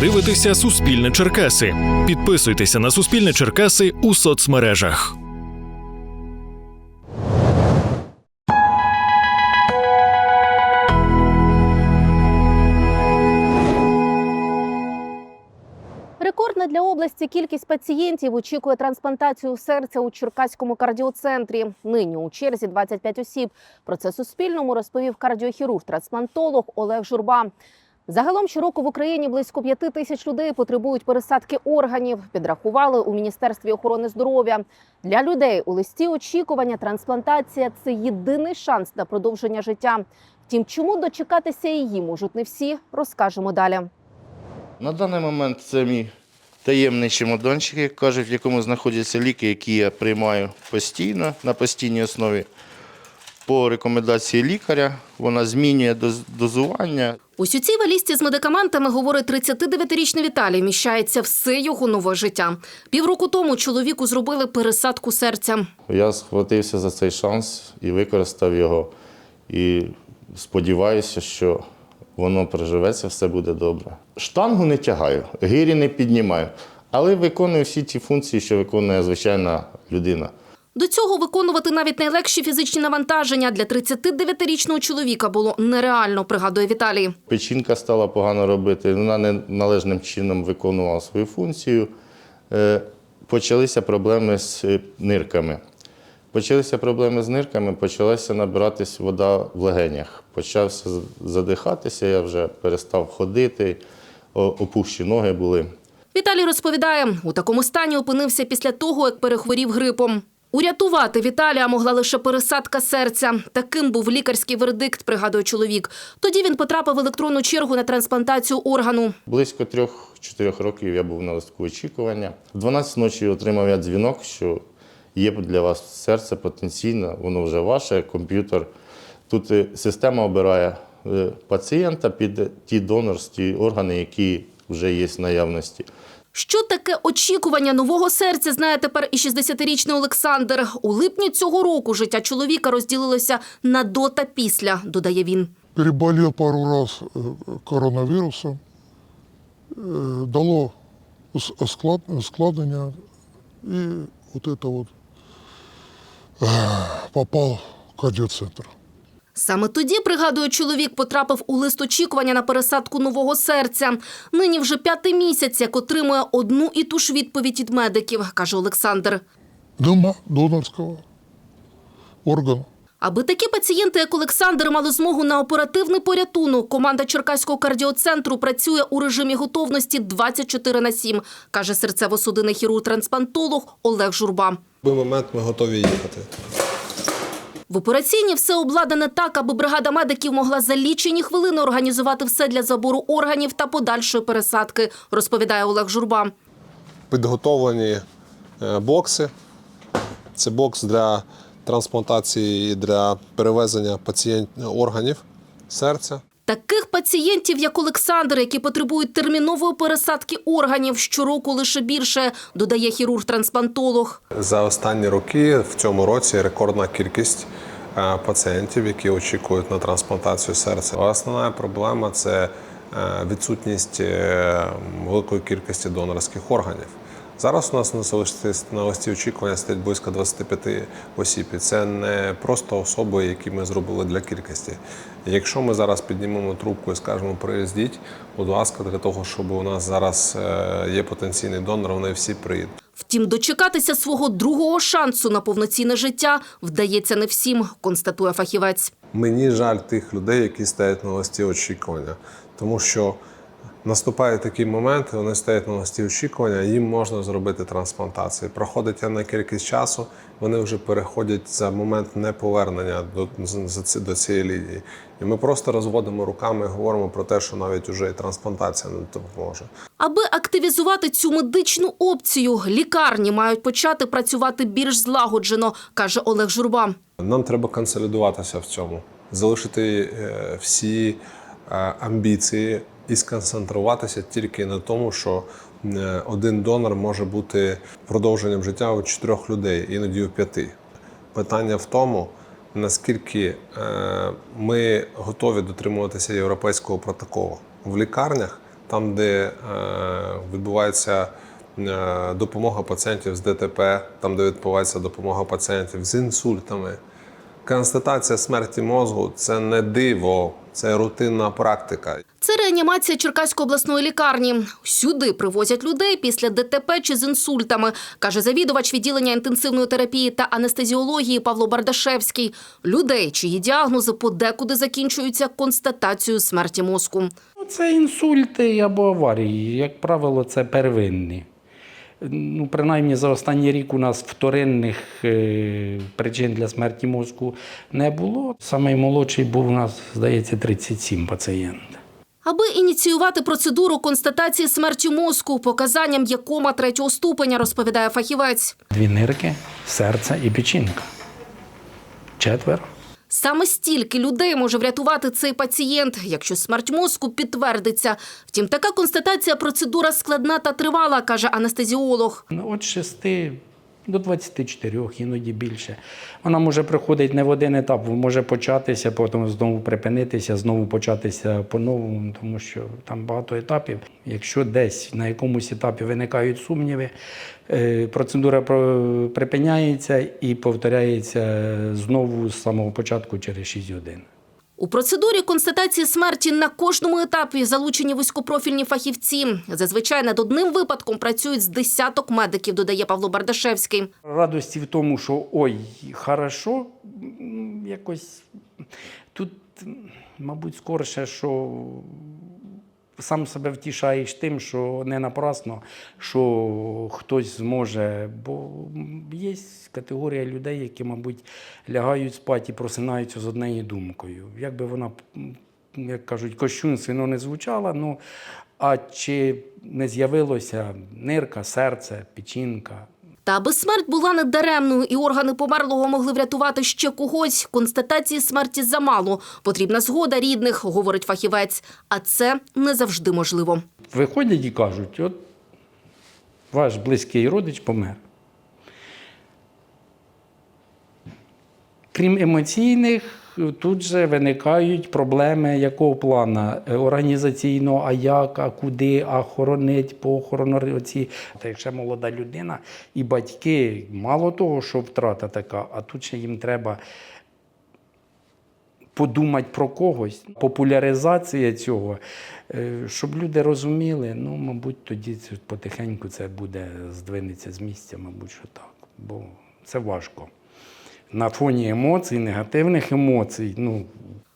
дивитеся Суспільне Черкаси. Підписуйтеся на Суспільне Черкаси у соцмережах. Рекордна для області кількість пацієнтів очікує трансплантацію серця у Черкаському кардіоцентрі. Нині у черзі 25 осіб. Про це Суспільному розповів кардіохірург-трансплантолог Олег Журба. Загалом щороку в Україні близько п'яти тисяч людей потребують пересадки органів. Підрахували у Міністерстві охорони здоров'я. Для людей у листі очікування трансплантація це єдиний шанс на продовження життя. Втім, чому дочекатися її можуть не всі, розкажемо далі. На даний момент це мій таємний чемоданчик, як кажуть, в якому знаходяться ліки, які я приймаю постійно, на постійній основі. По рекомендації лікаря вона змінює доз- дозування. Ось у цій валізці з медикаментами, говорить 39-річний Віталій, міщається все його нове життя. Півроку тому чоловіку зробили пересадку серця. Я схватився за цей шанс і використав його. І сподіваюся, що воно приживеться, все буде добре. Штангу не тягаю, гирі не піднімаю, але виконую всі ті функції, що виконує звичайна людина. До цього виконувати навіть найлегші фізичні навантаження для 39-річного чоловіка було нереально, пригадує Віталій. Печінка стала погано робити, вона не належним чином виконувала свою функцію. Е, Почалися проблеми з е, нирками. Почалися проблеми з нирками, почалася набиратись вода в легенях. Почався задихатися, я вже перестав ходити, опущі ноги були. Віталій розповідає, у такому стані опинився після того, як перехворів грипом. Урятувати Віталія могла лише пересадка серця. Таким був лікарський вердикт, пригадує чоловік. Тоді він потрапив в електронну чергу на трансплантацію органу. Близько трьох-чотирьох років я був на листку очікування. В 12 ночі отримав я дзвінок, що є для вас серце потенційно, воно вже ваше, комп'ютер. Тут е, система обирає е, пацієнта під ті донорські органи, які вже є в наявності. Що таке очікування нового серця, знає тепер і 60-річний Олександр. У липні цього року життя чоловіка розділилося на до та після, додає він. переболел пару раз э, коронавирусом, э, дало ус- осклад- ускладнення, и вот это вот э, попал в кардиоцентр. Саме тоді, пригадує чоловік, потрапив у лист очікування на пересадку нового серця. Нині вже п'ятий місяць, як отримує одну і ту ж відповідь від медиків, каже Олександр. Нема донорського органу. Аби такі пацієнти, як Олександр, мали змогу на оперативний порятунок, команда Черкаського кардіоцентру працює у режимі готовності 24 на 7, каже серцево-судинний хірург-трансплантолог Олег Журба. В момент ми готові їхати. В операційні все обладнане так, аби бригада медиків могла за лічені хвилини організувати все для забору органів та подальшої пересадки, розповідає Олег Журба. Підготовлені е, бокси. Це бокс для трансплантації і для перевезення пацієнтів органів серця. Таких пацієнтів, як Олександр, які потребують термінової пересадки органів, щороку лише більше, додає хірург-трансплантолог. За останні роки в цьому році рекордна кількість е, пацієнтів, які очікують на трансплантацію серця. Основна проблема це е, відсутність е, великої кількості донорських органів. Зараз у нас на листі- очікування стоять близько 25 осіб. І це не просто особи, які ми зробили для кількості. Якщо ми зараз піднімемо трубку і скажемо приїздіть, будь ласка, для того, щоб у нас зараз е, є потенційний донор, вони всі приїдуть. Втім, дочекатися свого другого шансу на повноцінне життя вдається не всім, констатує фахівець. Мені жаль тих людей, які стоять на листі очікування, тому що наступає такий момент, вони стоять на листі очікування, їм можна зробити трансплантацію. Проходить певна кількість часу, вони вже переходять за момент неповернення до, до цієї лінії. І ми просто розводимо руками і говоримо про те, що навіть уже і трансплантація не допоможе. Аби активізувати цю медичну опцію, лікарні мають почати працювати більш злагоджено, каже Олег Журба. Нам треба консолідуватися в цьому, залишити е, всі е, амбіції і сконцентруватися тільки на тому, що е, один донор може бути продовженням життя у чотирьох людей, іноді у п'яти. Питання в тому, наскільки е, ми готові дотримуватися європейського протоколу. В лікарнях там, де е, відбувається допомога пацієнтів з ДТП, там, де відбувається допомога пацієнтів з інсультами. Констатація смерті мозку це не диво, це рутинна практика. Це реанімація Черкаської обласної лікарні. Сюди привозять людей після ДТП чи з інсультами, каже завідувач відділення інтенсивної терапії та анестезіології Павло Бардашевський. Людей, чиї діагнози подекуди закінчуються констатацією смерті мозку. Це інсульти або аварії. Як правило, це первинні. Ну, принаймні за останній рік у нас вторинних е, причин для смерті мозку не було. Самий молодший був у нас, здається, 37 пацієнтів. Аби ініціювати процедуру констатації смерті мозку, показанням є кома третього ступеня, розповідає фахівець. Дві нирки, серце і печінка. Четверо. Саме стільки людей може врятувати цей пацієнт, якщо смерть мозку підтвердиться. Втім, така констатація процедура складна та тривала, каже анестезіолог. Ну, От 6 до 24, іноді більше. Вона може приходити не в один етап, може початися, потім знову припинитися, знову початися по-новому, тому що там багато етапів. Якщо десь на якомусь етапі виникають сумніви, е, процедура припиняється і повторяється знову з самого початку через 6 годин. У процедурі констатації смерті на кожному етапі залучені вузькопрофільні фахівці. Зазвичай над одним випадком працюють з десяток медиків, додає Павло Бардашевський. Радості в тому, що ой, хорошо, якось тут, мабуть, скорше, що сам себе втішаєш тим, що не напрасно, що хтось зможе. Бо є категорія людей, які, мабуть, лягають спати і просинаються з однією думкою. Як би вона, як кажуть, кощунственно не звучала, ну а чи не з'явилося нирка, серце, печінка, Та аби смерть була не даремною і органи померлого могли врятувати ще когось, констатації смерті замало. Потрібна згода рідних, говорить фахівець. А це не завжди можливо. Виходять і кажуть, от ваш близький родич помер. Крім емоційних, тут же виникають проблеми якого плану? Е, Організаційного, а як, а куди, а хоронить, похорон. Та якщо молода людина і батьки, мало того, що втрата така, а тут ще їм треба подумати про когось, популяризація цього, е, щоб люди розуміли, ну, мабуть, тоді потихеньку це буде здвинеться з місця, мабуть, що так. Бо це важко. На фоні емоцій, негативних емоцій, ну,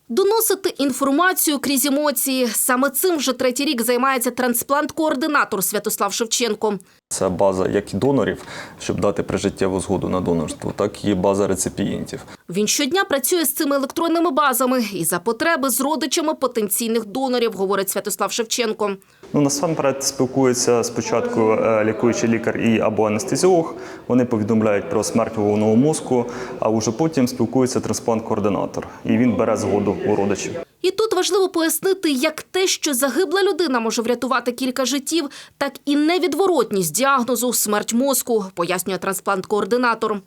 Доносити інформацію крізь емоції. Саме цим вже третій рік займається трансплант-координатор Святослав Шевченко. Це база як і донорів, щоб дати прижиттєву згоду на донорство, так і база реципієнтів. Він щодня працює з цими електронними базами і за потреби з родичами потенційних донорів, говорить Святослав Шевченко. Ну насамперед спілкується спочатку е, лікуючий лікар і або анестезіолог. Вони повідомляють про смерть головного мозку, а вже потім спілкується трансплант-координатор, і він бере згоду у родичів. І тут важливо пояснити, як те, що загибла людина може врятувати кілька життів, так і невідворотність діагнозу смерть мозку, пояснює трансплант-координатор.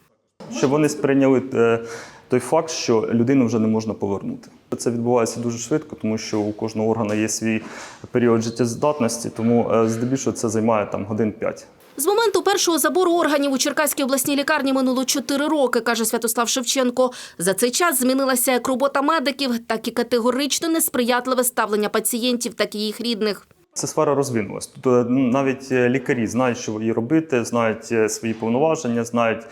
Щоб вони сприйняли е, той факт, що людину вже не можна повернути. Це відбувається дуже швидко, тому що у кожного органу є свій період життєздатності, тому е, здебільшого це займає там годин 5. З моменту першого забору органів у Черкаській обласній лікарні минуло 4 роки, каже Святослав Шевченко. За цей час змінилася як робота медиків, так і категорично несприятливе ставлення пацієнтів, так і їх рідних. Ця сфера розвинулась. Тобто навіть е, лікарі знають, що її робити, знають е, свої повноваження, знають,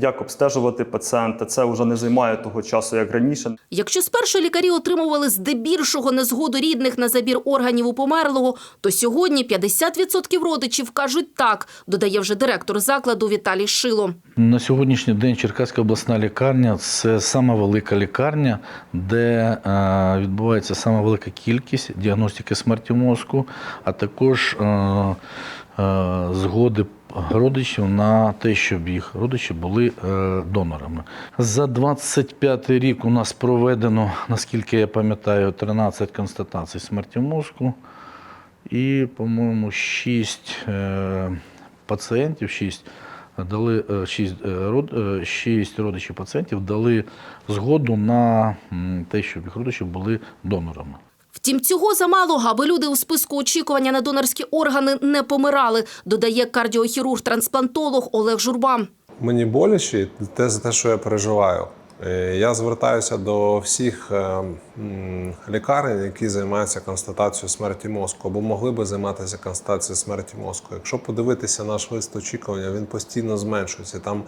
як обстежувати пацієнта. Це вже не займає того часу, як раніше. Якщо спершу лікарі отримували здебільшого незгоду рідних на забір органів у померлого, то сьогодні 50% родичів кажуть так, додає вже директор закладу Віталій Шило. На сьогоднішній день Черкаська обласна лікарня це сама велика лікарня, де е, відбувається сама велика кількість діагностики смерті мозку, а також е, е, згоди родичів на те, щоб їх родичі були е, донорами. За 25 рік у нас проведено, наскільки я пам'ятаю, 13 констатацій смерті мозку. І, по-моєму, 6 е, пацієнтів, 6 дали е, 6, е, 6 родичів пацієнтів дали згоду на те, щоб їх родичі були донорами. Втім, цього замало, аби люди у списку очікування на донорські органи не помирали, додає кардіохірург-трансплантолог Олег Журба. Мені боляче те за те, що я переживаю. Е, Я звертаюся до всіх е, лікарень, які займаються констатацією смерті мозку, або могли би займатися констатацією смерті мозку. Якщо подивитися наш лист очікування, він постійно зменшується. Там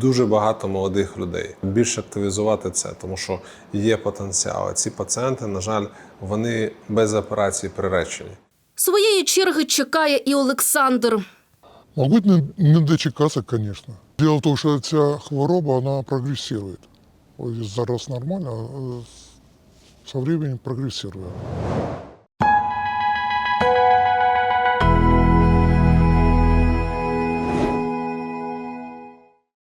дуже багато молодих людей. Більше активізувати це, тому що є потенціал. Ці пацієнти, на жаль, вони без операції приречені. Своєї черги чекає і Олександр. Могут не, не дочекаться, конечно. Дело в том, что эта хвороба, она прогрессирует. Вот Зараз нормально, а со временем прогрессирует.